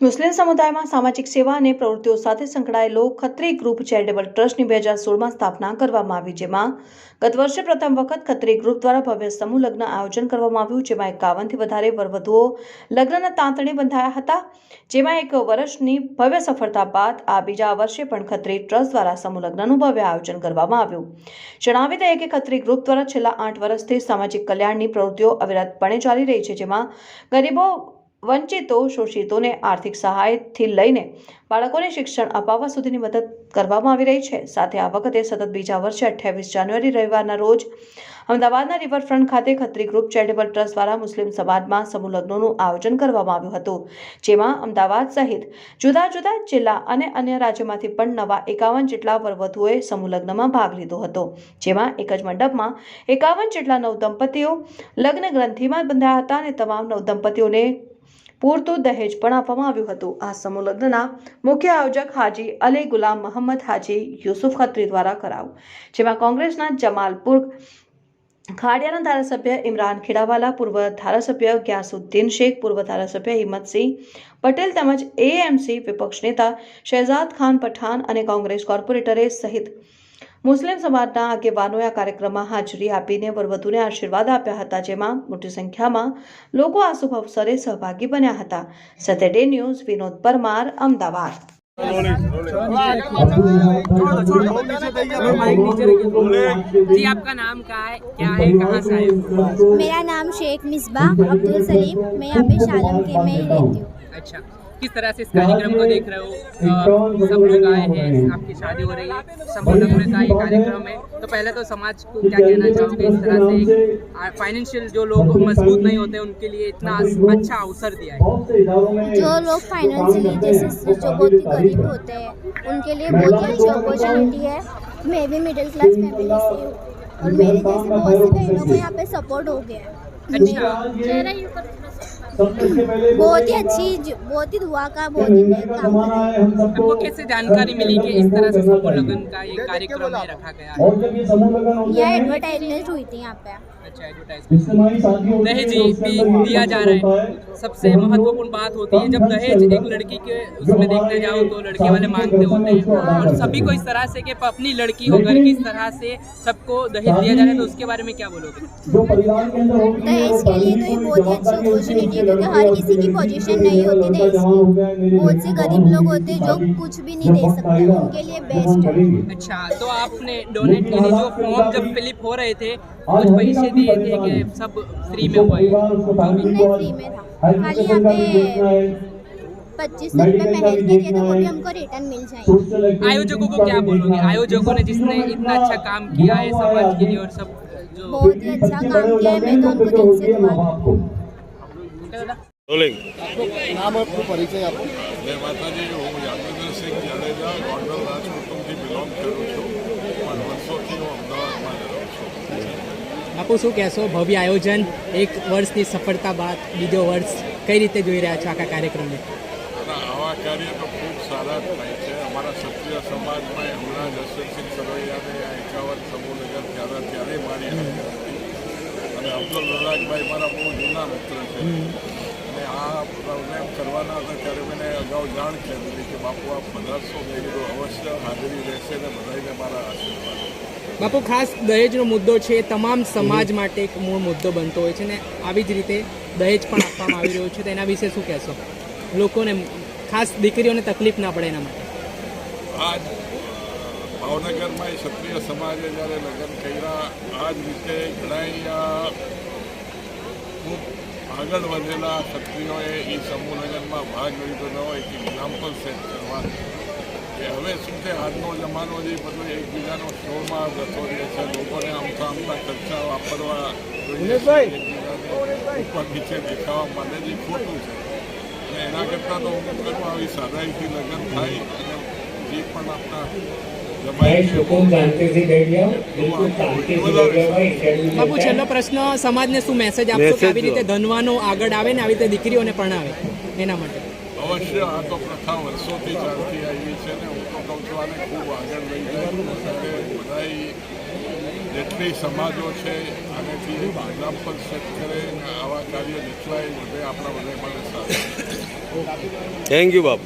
મુસ્લિમ સમુદાયમાં સામાજિક સેવા અને પ્રવૃત્તિઓ સાથે સંકળાયેલો ખત્રી ગ્રુપ ચેરિટેબલ ટ્રસ્ટની બે હજાર સોળમાં સ્થાપના કરવામાં આવી, જેમાં ગત વર્ષે પ્રથમ વખત ખત્રી ગ્રુપ દ્વારા ભવ્ય સમૂહ લગ્ન આયોજન કરવામાં આવ્યું, જેમાં એકાવનથી વધારે વરવધુઓ લગ્નના તાંતણે બંધાયા હતા, જેમાં એક વર્ષની ભવ્ય સફળતા બાદ આ બીજા વર્ષે પણ ખત્રી ટ્રસ્ટ દ્વારા સમૂહ લગ્નનું ભવ્ય આયોજન કરવામાં આવ્યું. જણાવી દઈએ કે ખત્રી ગ્રુપ દ્વારા છેલ્લા આઠ વર્ષથી સામાજિક કલ્યાણની પ્રવૃત્તિઓ અવિરતપણે ચાલી રહી છે, જેમાં ગરીબો વંચિતો શોષિતોને આર્થિક સહાયથી લઈને બાળકોને શિક્ષણ અપાવવા સુધીની મદદ કરવામાં આવી રહી છે. સાથે આ વખતે સતત બીજા વર્ષે અઠ્યાવીસ જાન્યુઆરી રવિવારના રોજ અમદાવાદના રિવરફ્રન્ટ ખાતે ખત્રી ગ્રુપ ચેરિટેબલ ટ્રસ્ટ દ્વારા મુસ્લિમ સમાજમાં સમૂહ લગ્નોનું આયોજન કરવામાં આવ્યું હતું, જેમાં અમદાવાદ સહિત જુદા જુદા જિલ્લા અને અન્ય રાજ્યોમાંથી પણ નવા એકાવન જેટલા વરવધુઓએ સમૂહ લગ્નમાં ભાગ લીધો હતો, જેમાં એક જ મંડપમાં એકાવન જેટલા નવ દંપતીઓ લગ્ન ગ્રંથિમાં બંધાયા હતા અને તમામ નવ દંપતીઓને પૂરતું દહેજ પણ આપવામાં આવ્યું હતું. આ સમૂહ લગ્નના મુખ્ય આયોજક હાજી અલી ગુલામ મોહમ્મદ હાજી યુસુફ ખત્રી દ્વારા કરાવ જેમાં કોંગ્રેસના જમાલપુર ખાડિયાના ધારાસભ્ય ઇમરાન ખેડાવાલા, પૂર્વ ધારાસભ્ય ગ્યાસુદ્દીન શેખ, પૂર્વ ધારાસભ્ય હિંમતસિંહ પટેલ તેમજ એએમસી વિપક્ષ નેતા શહેજાદ ખાન પઠાણ અને કોંગ્રેસ કોર્પોરેટરે સહિત મુસ્લિમ સમાજના આગેવાનોએ આ કાર્યક્રમમાં હાજરી આપીને વરવધુને આશીર્વાદ આપ્યા હતા જેમાં મોટી સંખ્યામાં લોકો આ શુભ અવસરે સહભાગી બન્યા હતા સેટરડે ન્યૂઝ વિનોદ પરમાર અમદાવાદ जी आपका नाम क्या है क्या है कहाँ से आए हो मेरा नाम शेख मिसबा अब्दुल सलीम मैं यहाँ पे शालम के में ही रहती हूँ अच्छा किस तरह से इस कार्यक्रम को देख रहे हो? सब लोग आए हैं आपकी शादी हो रही है लग्न का ये कार्यक्रम है तो पहले तो समाज को क्या कहना चाहोगे इस तरह से? फाइनेंशियल जो लोग मज़बूत नहीं होते उनके लिए इतना अच्छा अवसर दिया है। जो लोग फाइनेंशियली जैसे जो बहुत ही गरीब होते हैं उनके लिए बहुत ही अच्छी अपॉर्चुनिटी है। मैं भी मिडिल क्लास फैमिली से हूँ और मेरे जैसे बहुत सी बहनों को यहाँ पे सपोर्ट हो गया है। अच्छा। बहुत ही अच्छी बहुत ही दुआ का बहुत ही हैं। आपको कैसे जानकारी मिली कि इस तरह से समूह लग्न का ये कार्यक्रम रखा गया है? यह एडवर्टाइजमेंट हुई थी यहाँ पे। अच्छा एडवर्टाइजमेंट दहेज भी दिया जा रहा है। सबसे महत्वपूर्ण बात होती है जब दहेज एक लड़की के उसमें देखने जाओ तो लड़के वाले मांगते होते हैं। और सभी को इस तरह से कि अपनी लड़की हो घर की इस तरह से सबको दहेज दिया जा रहा है तो उसके बारे में क्या बोलोगे? दहेज तो ये बहुत ही अच्छी अपॉर्चुनिटी है क्योंकि हर किसी की पोजीशन नहीं होती दहेज की। बहुत से गरीब लोग होते हैं जो कुछ भी नहीं दे सकते उनके लिए बेस्ट है। अच्छा तो आपने डोनेट के लिए जो फॉर्म जब फिलिप हो रहे थे कुछ पैसे दिए थे कि सब फ्री में हुआ है? नहीं फ्री में था। खाली यहाँ पे पच्चीस सौ रुपये के थे वो भी हमको रिटर्न मिल जाएँगे। आयोजकों को क्या बोलोगे? आयोजकों ने जिसने इतना अच्छा काम किया है समाज के लिए और सब बहुत ही अच्छा काम किया है मैं तो उनको दिल से दुआ करती हूँ રોલિંગ નામ આપનો પરિચય આપો જય માતાજી હું યાદવેન્દ્રસિંહ જાડેજા ગોંડલ રાજકુટુંબથી બિલોંગ કરું છું પણ વર્ષોથી હું અમદાવાદમાં જ રહું છું બાપુ શું કહેશો ભવ્ય આયોજન એક વર્ષની સફળતા બાદ બીજો વર્ષ કઈ રીતે જોઈ રહ્યા છો આખા કાર્યક્રમને અને આવા કાર્ય તો ખૂબ સારા થાય છે અમારા ક્ષત્રિય સમાજમાં હમણાં જ અશોકસિંહ સરવૈયાને આ એકાવન સમૂહનગર ત્યારે ત્યારે મારી અને અબ્દુલ રઝાકભાઈ મારા બહુ જૂના મિત્ર છે. અને આ પ્રોગ્રામ કરવાના હતા ત્યારે મને અગાઉ જાણ કરી હતી કે બાપુ આ પધારશો મેં કીધું અવશ્ય હાજરી રહેશે ને બધાને મારા આશીર્વાદ. બાપુ ખાસ દહેજનો મુદ્દો છે તમામ સમાજ માટે એક મૂળ મુદ્દો બનતો હોય છે ને આવી જ રીતે દહેજ પણ આપવામાં આવી રહ્યું છે. તો એના વિશે શું કહેશો? લોકોને ખાસ દીકરીઓને તકલીફ ના પડે એના માટે. આજ ભાવનગરમાં એ ક્ષત્રિય સમાજે જ્યારે લગ્ન કર્યા આ જ રીતે ઘણા ખૂબ આગળ વધેલા ક્ષત્રિયોએ એ સમૂહ લગ્નમાં ભાગ લીધો ન હોય એક એક્ઝામ્પલ સેટ કરવા કે હવે શું છે આજનો જમાનો જે બધું એકબીજાનો શોમાં જતો રહે છે લોકોને આમતા આમતા ખર્ચા વાપરવા. ઉપર નીચે દેખાવા માટે જે ખોટું છે અને એના કરતાં તો હું કરું આવી સાદાઈથી લગ્ન થાય જે પણ બાપુ છેલ્લો પ્રશ્ન સમાજને શું મેસેજ આપશો કે આવી રીતે ધનવાનો આગળ આવે ને આવી રીતે દીકરીઓને પણ આવે એના માટે. અવશ્ય આ તો પ્રથા વર્ષોથી ચાલતી આવી છે ને હું તો કહું છું આને ખૂબ આગળ લઈ જાય. બધા જેટલી સમાજો છે આનેથી નામ પણ સેટ કરે આવા કાર્ય જેટલાય વધે આપણા બધા મળે થેન્ક યુ બાપુ.